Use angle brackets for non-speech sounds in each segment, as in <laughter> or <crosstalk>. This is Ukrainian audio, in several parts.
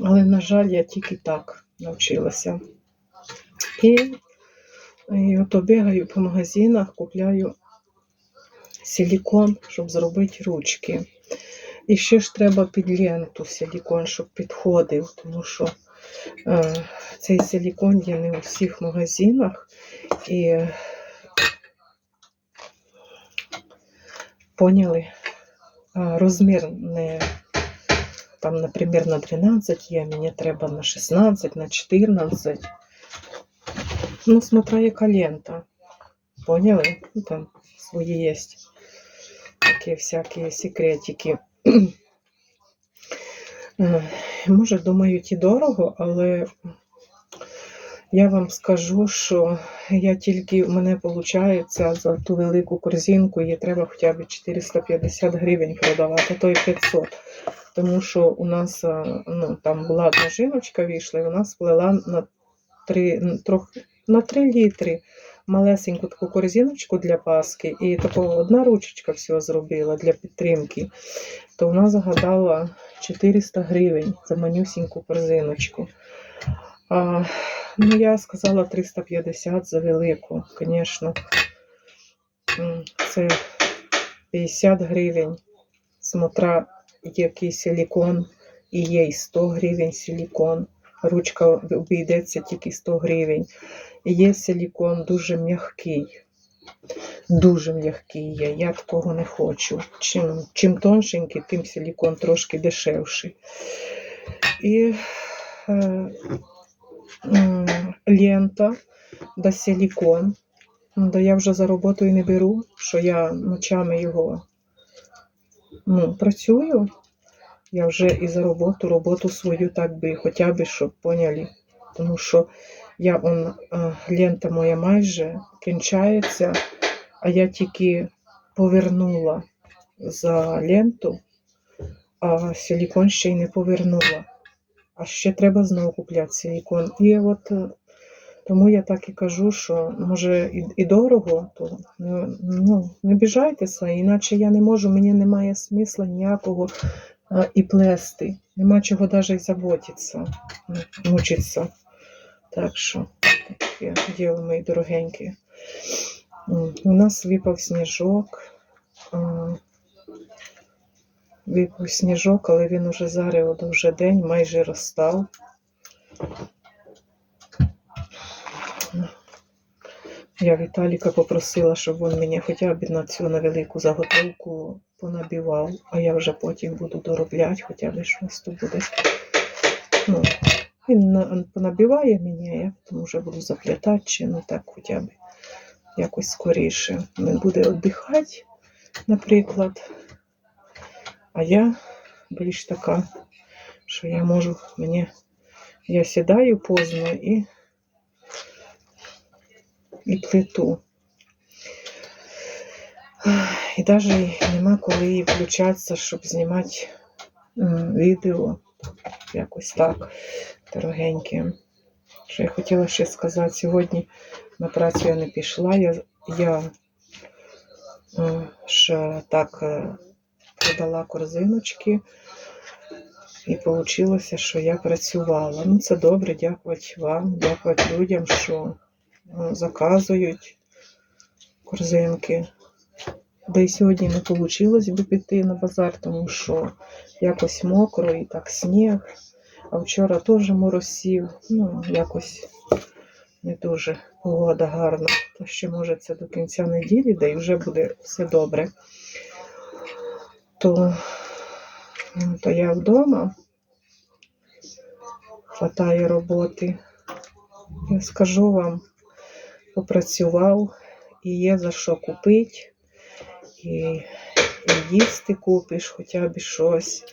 Але, на жаль, я тільки так навчилася. І, і ото бігаю по магазинах, купляю силікон, щоб зробити ручки. І ще ж треба під ленту силікон, щоб підходив, тому що е, цей силікон є не у всіх магазинах. І поняли, а, розмір не там, наприклад, на 12 є, мені треба на 16, на 14. Ну, смотря яка лента. Поняли? Ну, там свої є такі всякі секретики. Може, думають і дорого, але я вам скажу, що я тільки у мене виходить за ту велику корзинку, її треба хоча б 450 гривень продавати, а то й 500. Тому що у нас ну, там була одна жіночка вийшла, і вона сплела на 3, трох, на 3 літри малесеньку таку корзиночку для паски, і такого одна ручечка всього зробила для підтримки. То вона загадала 400 гривень за манюсіньку корзиночку. А, ну, я сказала 350 за велику, звісно. Це 50 гривень. Смотра, який силікон, і є і 100 гривень силікон. Ручка обійдеться тільки 100 гривень. Є силікон дуже м'який. Дуже м'який є. Я такого не хочу. Чим, чим тоншенький, тим силікон трошки дешевший. І е, м, лента да силікон. Да я вже за роботою не беру, що я ночами його ну, працюю. Я вже і за роботу, роботу свою так би, хоча б, щоб поняли. Тому що я он, е, лента моя майже кінчається, а я тільки повернула за ленту, а силікон ще й не повернула. А ще треба знову купляти силікон. І от е, тому я так і кажу, що може і, і дорого, то ну, ну, не біжайтеся, іначе я не можу, мені немає смисла ніякого а, і плести. Нема чого навіть і заботитися, мучитися. Так що таке діло, мої дорогенькі. У нас випав сніжок. Випав сніжок, але він уже зараз вже день майже розстав. Я Віталіка попросила, щоб він мені хоча б на цю на велику заготовку понабивав, а я вже потім буду доробляти, хоча б щось тут буде. Ну, він на- понабиває мені, а я потім вже буду заплітати, чи ну так хоча б якось скоріше. Він буде віддихати, наприклад. А я більш така, що я можу, мені я сідаю поздно і і плиту. І навіть нема коли включатися, щоб знімати відео. Якось так, дорогеньке. Що я хотіла ще сказати, сьогодні на працю я не пішла. Я, я е, ж так е, продала корзиночки. І вийшло, що я працювала. Ну, це добре, дякувати вам, дякувати людям, що е, заказують корзинки. Да й сьогодні не вийшло би піти на базар, тому що якось мокро і так сніг. А вчора теж моросів. Ну, якось не дуже погода гарна. То ще може це до кінця неділі, де і вже буде все добре. То, то я вдома. Хватає роботи. Я скажу вам, попрацював і є за що купити, і, і їсти купиш хоча б щось.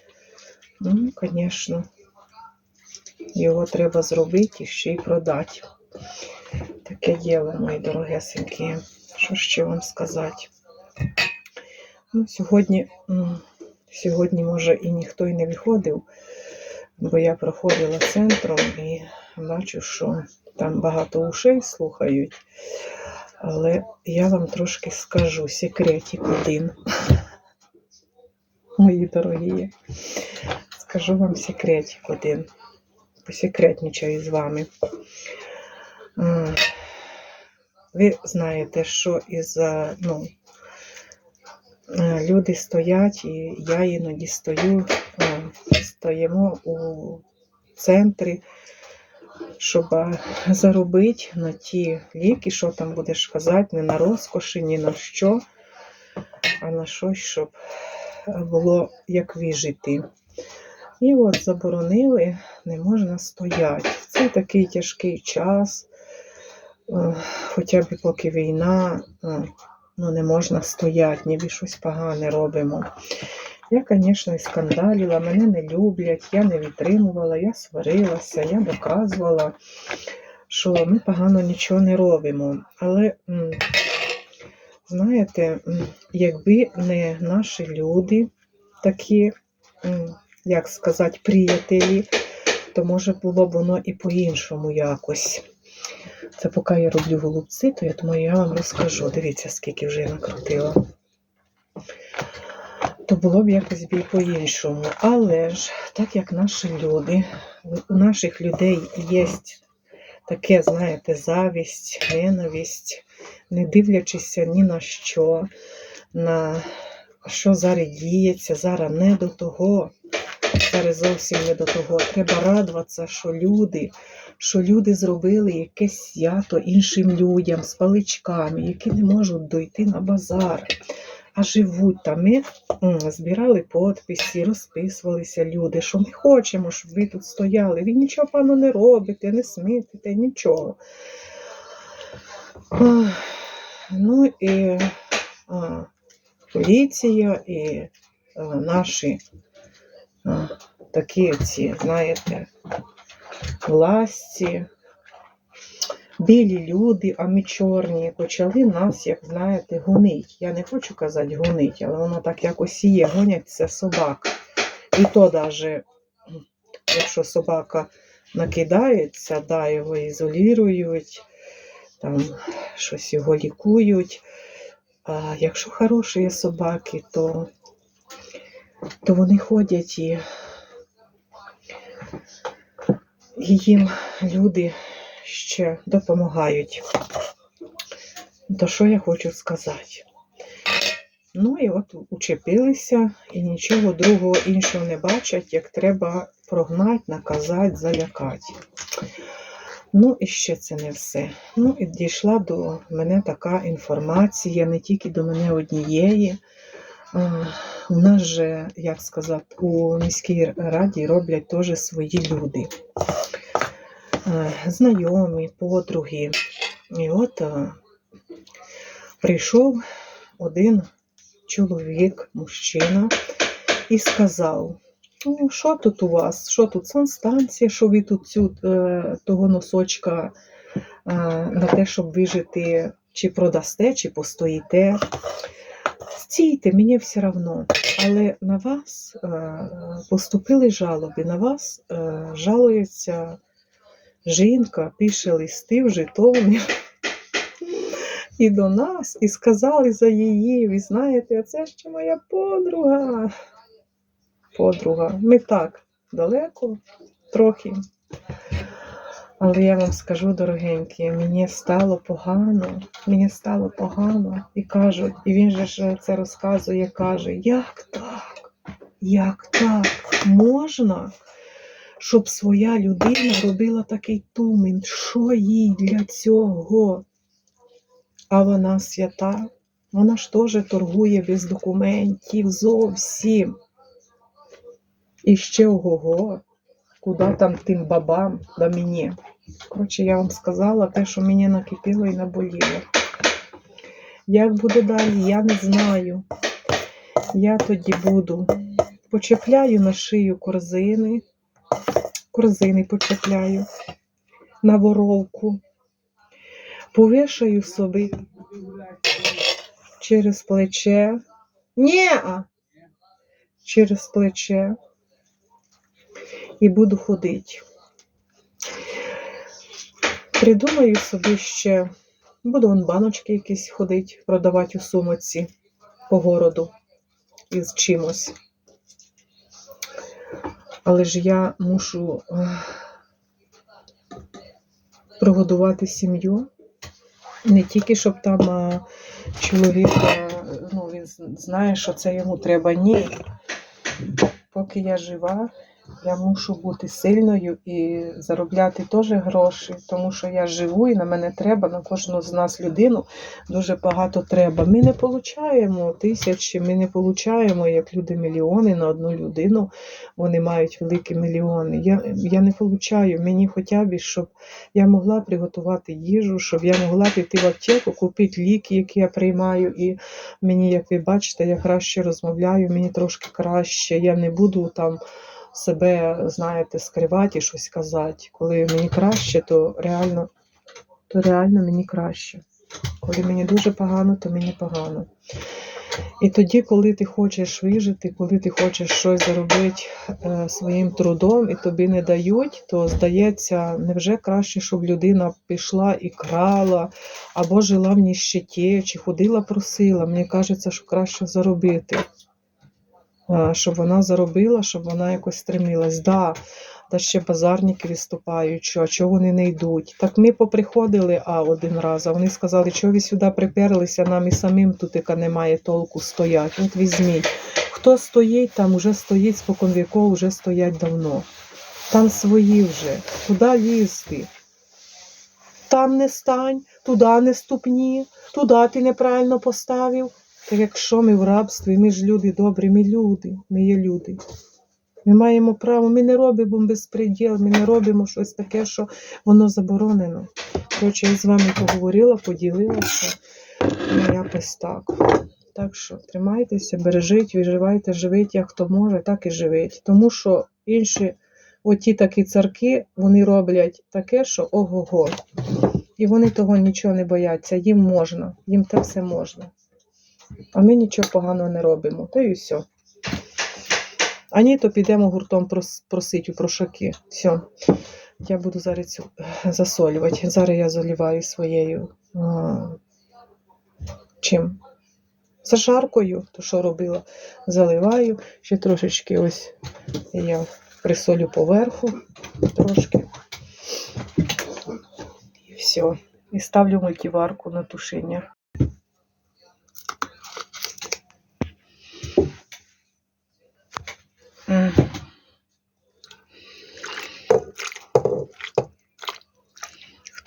Ну, звісно, його треба зробити і ще й продати. Таке діло, мої дорогесенькі. Що ще вам сказати? Ну, сьогодні, сьогодні, може, і ніхто і не виходив, бо я проходила центром і бачу, що там багато ушей слухають. Але я вам трошки скажу секретик один. <laughs> Мої дорогі. скажу вам секретик один. Посекретничаю з вами. Ви знаєте, що із ну, е, люди стоять, і я іноді стою, е, стоїмо у центрі, щоб е, заробити на ті ліки, що там будеш казати, не на розкоші, ні на що, а на щось, щоб було як вижити. І от заборонили, не можна стояти. Це такий тяжкий час, е, хоча б поки війна, е, ну не можна стояти, ніби щось погане робимо. Я, звісно, і скандаліла, мене не люблять, я не відтримувала, я сварилася, я доказувала, що ми погано нічого не робимо. Але, знаєте, якби не наші люди такі, як сказати, приятелі, то може було б воно і по-іншому якось. Це поки я роблю голубці, то я думаю, я вам розкажу. Дивіться, скільки вже я накрутила. То було б якось по-іншому. Але ж, так як наші люди, у наших людей є таке, знаєте, завість, ненависть, не дивлячися ні на що, на що зараз діється, зараз не до того. Зараз зовсім не до того. Треба радуватися, що люди, що люди зробили якесь свято іншим людям з паличками, які не можуть дойти на базар, а живуть там. Ми збирали подписи, розписувалися люди, що ми хочемо, щоб ви тут стояли. Ви нічого пану не робите, не смітите, нічого. Ну і а, поліція, і а, наші а, такі ці, знаєте, власті, білі люди, а ми чорні, почали нас, як знаєте, гонить. Я не хочу казати гонить, але воно так якось є. Гонять це собак. І то навіть, якщо собака накидається, да, його ізолюють, там щось його лікують. А якщо хороші собаки, то, то вони ходять і їм люди ще допомагають. То що я хочу сказати? Ну і от учепилися і нічого другого іншого не бачать, як треба прогнати, наказати, залякати. Ну і ще це не все. Ну і дійшла до мене така інформація, не тільки до мене однієї. У нас же, як сказати, у міській раді роблять теж свої люди. Е, Знайомі, подруги. І от е, прийшов один чоловік, мужчина, і сказав: ну, що тут у вас? Що тут санстанція, що ви тут цю, е, того носочка на те, щоб вижити, чи продасте, чи постоїте. Стійте, мені все одно. Але на вас поступили жалоби, на вас жалується жінка, пише листи в Житомир. І до нас, і сказали за її. Ви знаєте, а це ще моя подруга. Подруга. Ми так далеко, трохи. Але я вам скажу, дорогенькі, мені стало погано, мені стало погано. І кажуть, і він же ж це розказує, каже, як так? Як так? Можна? Щоб своя людина робила такий тумін. Що їй для цього? А вона свята, вона ж теж торгує без документів зовсім. І ще ого-го, куди там тим бабам да мені. Коротше, я вам сказала те, що мені накипіло і наболіло. Як буде далі, я не знаю. Я тоді буду. Почепляю на шию корзини, корзини почепляю на воровку, повішаю собі через плече. Ні! Через плече і буду ходити. Придумаю собі ще, буду вон баночки якісь ходити, продавати у сумоці по городу із чимось. Але ж я мушу ех, прогодувати сім'ю. Не тільки щоб там а, чоловік е, ну, він знає, що це йому треба. Ні. Поки я жива, я мушу бути сильною і заробляти теж гроші, тому що я живу і на мене треба, на кожну з нас людину дуже багато треба. Ми не получаємо тисячі, ми не получаємо, як люди, мільйони на одну людину. Вони мають великі мільйони. Я, я не получаю. Мені хоча б, щоб я могла приготувати їжу, щоб я могла піти в аптеку, купити ліки, які я приймаю. І мені, як ви бачите, я краще розмовляю, мені трошки краще. Я не буду там себе, знаєте, скривати і щось казати. Коли мені краще, то реально, то реально мені краще. Коли мені дуже погано, то мені погано. І тоді, коли ти хочеш вижити, коли ти хочеш щось заробити е, своїм трудом і тобі не дають, то здається, невже краще, щоб людина пішла і крала, або жила в ніщеті, чи ходила просила. Мені кажеться, що краще заробити. Е, Щоб вона заробила, щоб вона якось стремилась. Да, та ще базарники виступають, що, а чого вони не йдуть. Так ми поприходили а один раз, а вони сказали, що ви сюди приперлися, нам і самим тут яка немає толку стоять. От візьміть. Хто стоїть, там уже стоїть спокон віков, вже стоять давно. Там свої вже. Туди лізти. Там не стань, туди не ступні, туди ти неправильно поставив. Так якщо ми в рабстві, ми ж люди добрі, ми люди, ми є люди. Ми маємо право, ми не робимо безпреділ, ми не робимо щось таке, що воно заборонено. Коротше, я з вами поговорила, поділилася. Ну, якось так. Так що тримайтеся, бережіть, виживайте, живіть, як хто може, так і живіть. Тому що інші, оті такі царки, вони роблять таке, що ого-го. І вони того нічого не бояться, їм можна, їм те все можна. А ми нічого поганого не робимо. Та й все. А ні, то підемо гуртом просить у прошаки. Все. Я буду зараз цю засолювати. Зараз я заливаю своєю а, чим? Зажаркою, то що робила, заливаю. Ще трошечки ось я присолю поверху трошки. І все. І ставлю мультиварку на тушіння.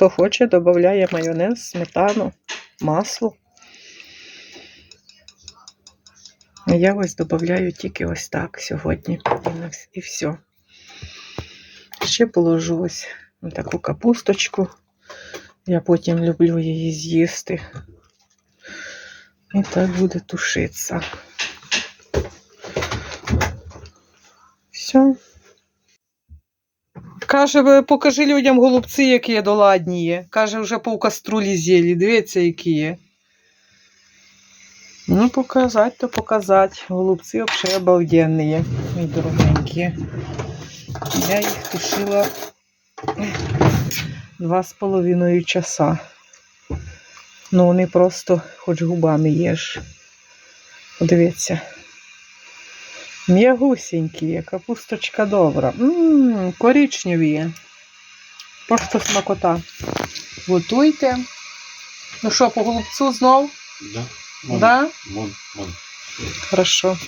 Хто хоче, додає майонез, сметану, масло. Я ось додаю тільки ось так сьогодні. І все. Ще положу ось таку капусточку. Я потім люблю її з'їсти. І так буде тушитися. Все. Каже, покажи людям голубці, які є доладні. Каже, вже по каструлі з'їли. Дивіться, які є. Ну, показати, то показати. Голубці взагалі обалденні є, мої дорогенькі. Я їх тушила два з половиною часа. Ну, вони просто хоч губами їж. Подивіться. М'ягусінькі, капусточка добра. Ммм, коричневі. є. Просто смакота. Готуйте. Ну що, по голубцу знов? Да. Да? Мон, мон. Хорошо.